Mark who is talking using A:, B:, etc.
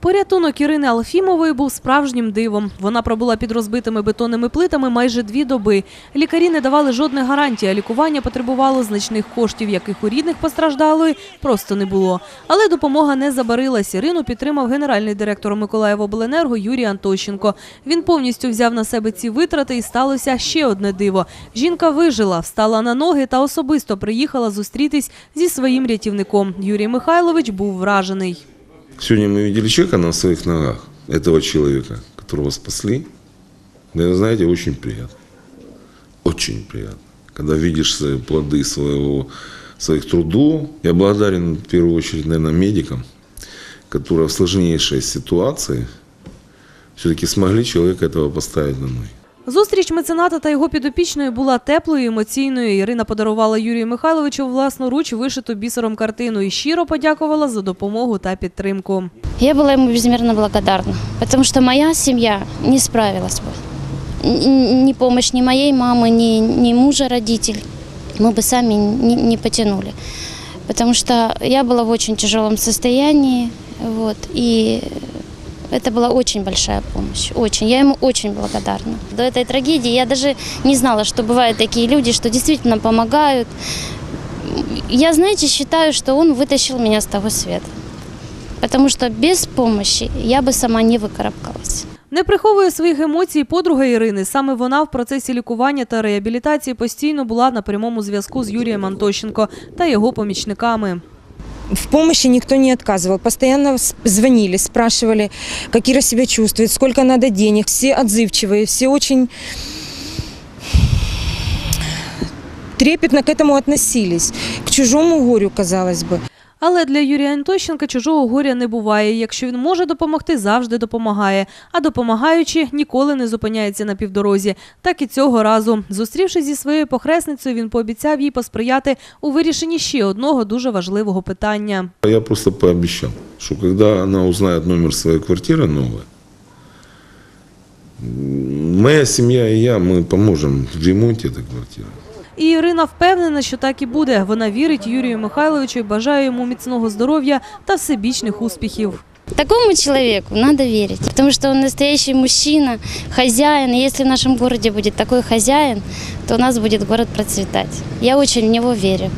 A: Порятунок Ірини Алфімової був справжнім дивом. Вона пробула під розбитими бетонними плитами майже дві доби. Лікарі не давали жодних гарантій, а лікування потребувало значних коштів, яких у рідних постраждалої просто не було. Але допомога не забарилась. Ірину підтримав генеральний директор Миколаївобленерго Юрій Антощенко. Він повністю взяв на себе ці витрати і сталося ще одне диво. Жінка вижила, встала на ноги та особисто приїхала зустрітись зі своїм рятівником. Юрій Михайлович був вражений.
B: Сегодня мы видели человека на своих ногах, этого человека, которого спасли. Да, знаете, очень приятно. Очень приятно. Когда видишь свои плоды своего, своих трудов. Я благодарен в первую очередь, наверное, медикам, которые в сложнейшей ситуации все-таки смогли человека этого поставить на ноги.
A: Зустріч мецената та його підопічної була теплою і емоційною. Ірина подарувала Юрію Михайловичу власноруч вишиту бісером картину і щиро подякувала за допомогу та підтримку.
C: Я была ему безмерно благодарна, потому что моя семья не справилась бы. Н- Ни помощь ни моей мамы, ни, ни мужа родителей мы бы сами не, не потянули. Потому что я была в очень тяжелом состоянии, вот, и это была очень большая помощь, очень. Я ему очень благодарна. До этой трагедии я даже не знала, что бывают такие люди, что действительно помогают. Я, знаете, считаю, что он вытащил меня с того света. Потому что без помощи я бы сама не выкарабкалась.
A: Не приховує своїх емоцій подруга Ірини. Саме вона в процесі лікування та реабілітації постійно була на прямому зв'язку з Юрієм Антощенко та його помічниками.
D: В помощи никто не отказывал. Постоянно звонили, спрашивали, как Ира себя чувствует, сколько надо денег. Все отзывчивые, все очень трепетно к этому относились. К чужому горю, казалось бы.
A: Але для Юрія Антощенка чужого горя не буває. Якщо він може допомогти, завжди допомагає. А допомагаючи, ніколи не зупиняється на півдорозі. Так і цього разу. Зустрівшись зі своєю похресницею, він пообіцяв їй посприяти у вирішенні ще одного дуже важливого питання.
B: Я просто пообещал, что когда она узнает номер своей квартиры новой, м, моя семья и я, мы поможем в ремонте этой квартиры.
A: І Ірина впевнена, що так і буде. Вона вірить Юрію Михайловичу і бажає йому міцного здоров'я та всебічних успіхів.
C: Такому человеку надо верить, потому что он настоящий мужчина. И если в нашем городе будет такой хозяин, то у нас будет город процветать. Я очень в него верю.